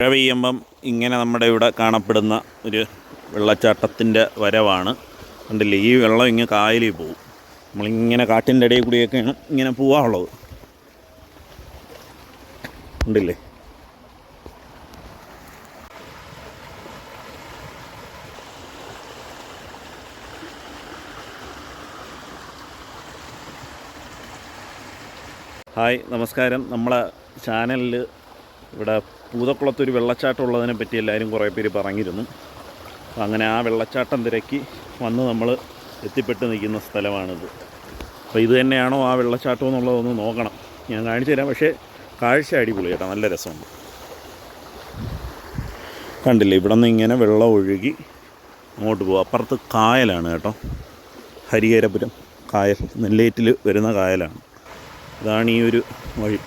മഴ പെയ്യുമ്പം ഇങ്ങനെ നമ്മുടെ ഇവിടെ കാണപ്പെടുന്ന ഒരു വെള്ളച്ചാട്ടത്തിന്റെ വരവാണ്. കണ്ടില്ലേ? ഈ വെള്ളം ഇങ്ങനെ കായലിൽ പോകും നമ്മളിങ്ങനെ കാട്ടിന്റെ ഇടയിൽ കൂടിയൊക്കെയാണ് ഇങ്ങനെ പോവാനുള്ളത് ഉണ്ടില്ലേ ഹായ് നമസ്കാരം. നമ്മളെ ചാനലിൽ ഇവിടെ പൂതക്കുളത്തൊരു വെള്ളച്ചാട്ടം ഉള്ളതിനെ പറ്റി എല്ലാവരും കുറേ പേര് പറഞ്ഞിരുന്നു. അങ്ങനെ ആ വെള്ളച്ചാട്ടം തിരക്കി വന്ന് നമ്മൾ എത്തിപ്പെട്ട് നിൽക്കുന്ന സ്ഥലമാണിത്. അപ്പോൾ ഇത് തന്നെയാണോ ആ വെള്ളച്ചാട്ടം എന്നുള്ളതൊന്ന് നോക്കണം. ഞാൻ കാണിച്ചു തരാം. പക്ഷേ കാഴ്ച അടിപൊളി കേട്ടോ. നല്ല രസമുണ്ട്. കണ്ടില്ലേ? ഇവിടെ നിന്ന് ഇങ്ങനെ വെള്ളം ഒഴുകി അങ്ങോട്ട് പോകും അപ്പുറത്ത് കായലാണ് കേട്ടോ. ഹരിഹരപുരം കായൽ നെല്ലേറ്റിൽ വരുന്ന കായലാണ്. ഇതാണ് ഈ ഒരു വഴി.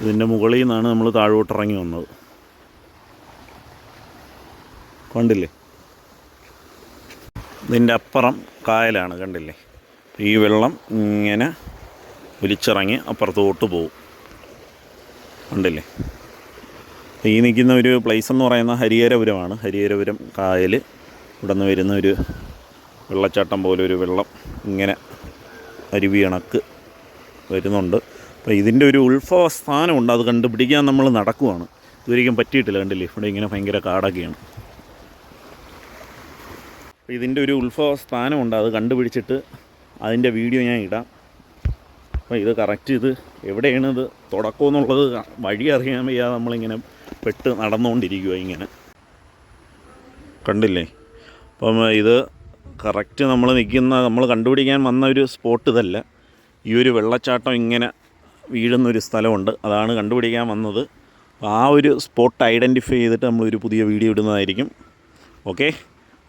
ഇതിന്റെ മുകളിൽ നിന്നാണ് നമ്മൾ താഴോട്ടിറങ്ങി വന്നത്. കണ്ടില്ലേ? ഇതിന്റെ അപ്പുറം കായലാണ് കണ്ടില്ലേ? ഈ വെള്ളം ഇങ്ങനെ ഒലിച്ചിറങ്ങി അപ്പുറത്തോട്ട് പോകും കണ്ടില്ലേ? ഈ നിൽക്കുന്ന ഒരു പ്ലേസ് എന്ന് പറയുന്ന ഹരിഹരപുരമാണ്. ഹരിഹരപുരം കായൽ ഇവിടെ നിന്ന് വരുന്ന ഒരു വെള്ളച്ചാട്ടം പോലെ ഒരു വെള്ളം ഇങ്ങനെ അരുവി ഇണക്ക് വരുന്നുണ്ട്. അപ്പോൾ ഇതിന്റെ ഒരു ഉത്ഭവ സ്ഥാനമുണ്ട് അത് കണ്ടുപിടിക്കാൻ നമ്മൾ നടക്കുവാണ്. ഇതുവരെയും പറ്റിയിട്ടില്ല കണ്ടില്ലേ? ഇവിടെ ഇങ്ങനെ ഭയങ്കര കാടൊക്കെയാണ്. അപ്പോൾ ഇതിന്റെ ഒരു ഉത്ഭവ സ്ഥാനമുണ്ട്. അത് കണ്ടുപിടിച്ചിട്ട് അതിന്റെ വീഡിയോ ഞാൻ ഇടാം. അപ്പോൾ ഇത് കറക്റ്റ് ഇത് എവിടെയാണ് ഇത് തുടക്കം എന്നുള്ളത് വഴി അറിയാൻ വയ്യാതെ നമ്മളിങ്ങനെ പെട്ട് നടന്നുകൊണ്ടിരിക്കുക ഇങ്ങനെ. കണ്ടില്ലേ? അപ്പം ഇത് കറക്റ്റ് നമ്മൾ നിൽക്കുന്ന നമ്മൾ കണ്ടുപിടിക്കാൻ വന്ന ഒരു സ്പോട്ട് ഇതല്ല. ഈ ഒരു വെള്ളച്ചാട്ടം ഇങ്ങനെ വീഴുന്നൊരു സ്ഥലമുണ്ട്. അതാണ് കണ്ടുപിടിക്കാൻ വന്നത്. ആ ഒരു സ്പോട്ട് ഐഡന്റിഫൈ ചെയ്തിട്ട് നമ്മളൊരു പുതിയ വീഡിയോ ഇടുന്നതായിരിക്കും. ഓക്കെ?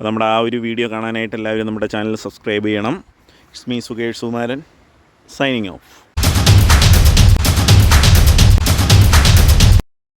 അപ്പോൾ നമ്മുടെ ആ ഒരു വീഡിയോ കാണാനായിട്ട് എല്ലാവരും നമ്മുടെ ചാനൽ സബ്സ്ക്രൈബ് ചെയ്യണം. It's me Sukesh Sumaran signing off